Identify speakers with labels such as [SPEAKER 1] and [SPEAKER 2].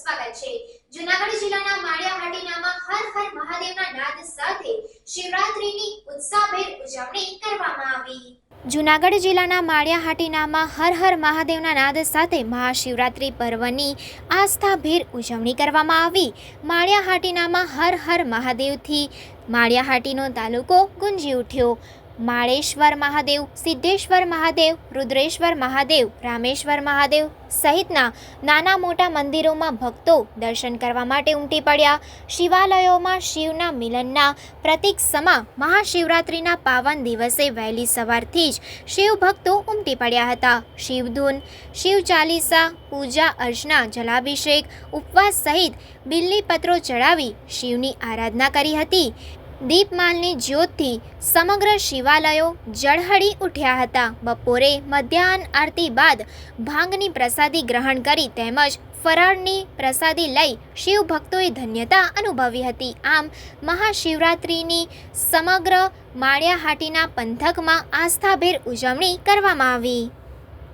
[SPEAKER 1] સ્વાગત છે. જુનાગઢ જિલ્લાના માળિયા હાટીનામાં હર હર મહાદેવના નાદ સાથે શિવરાત્રીની ઉત્સાહભેર ઉજવણી કરવામાં આવી. જૂનાગઢ જિલ્લાના માળિયાહાટીનામાં હર હર મહાદેવના નાદ સાથે મહાશિવરાત્રિ પર્વની આસ્થાભેર ઉજવણી કરવામાં આવી. માળિયા હાટીનામાં હર હર મહાદેવથી માળિયા હાટીનો તાલુકો ગુંજી ઉઠ્યો. માળેશ્વર મહાદેવ, સિદ્ધેશ્વર મહાદેવ, રુદ્રેશ્વર મહાદેવ, રામેશ્વર મહાદેવ સહિતના નાના મોટા મંદિરોમાં ભક્તો દર્શન કરવા માટે ઉમટી પડ્યા. શિવાલયોમાં શિવના મિલનના પ્રતીક સમા મહાશિવરાત્રિના પાવન દિવસે વહેલી સવારથી જ શિવ ભક્તો ઉમટી પડ્યા હતા. શિવધૂન, શિવ ચાલીસા, પૂજા, અર્ચના, જલાભિષેક, ઉપવાસ સહિત બિલ્લીપત્રો ચડાવી શિવની આરાધના કરી હતી. દીપમાલની જ્યોતથી સમગ્ર શિવાલયો ઝળહળી ઉઠ્યા હતા. બપોરે મધ્યાહન આરતી બાદ ભાંગની પ્રસાદી ગ્રહણ કરી તેમજ ફરાળની પ્રસાદી લઈ શિવ ભક્તોએ ધન્યતા અનુભવી હતી. આમ મહાશિવરાત્રિની સમગ્ર માળિયાહાટીના પંથકમાં આસ્થાભેર ઉજવણી કરવામાં આવી.